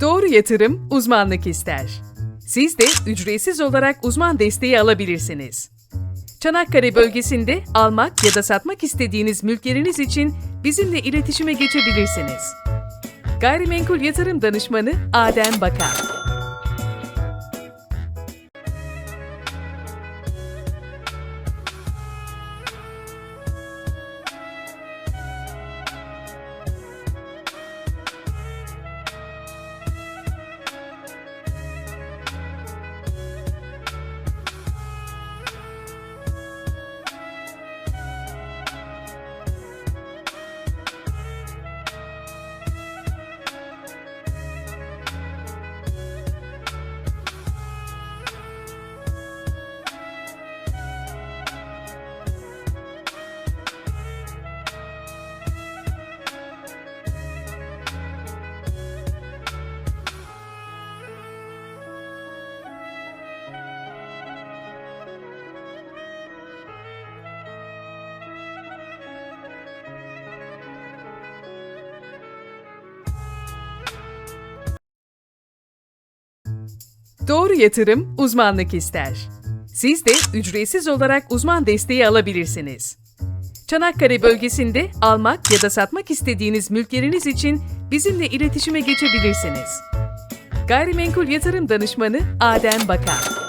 Doğru yatırım uzmanlık ister. Siz de ücretsiz olarak uzman desteği alabilirsiniz. Çanakkale bölgesinde almak ya da satmak istediğiniz mülkleriniz için bizimle iletişime geçebilirsiniz. Gayrimenkul yatırım danışmanı Adem Bakan. Doğru yatırım uzmanlık ister. Siz de ücretsiz olarak uzman desteği alabilirsiniz. Çanakkale bölgesinde almak ya da satmak istediğiniz mülkleriniz için bizimle iletişime geçebilirsiniz. Gayrimenkul yatırım danışmanı Adem Bakan.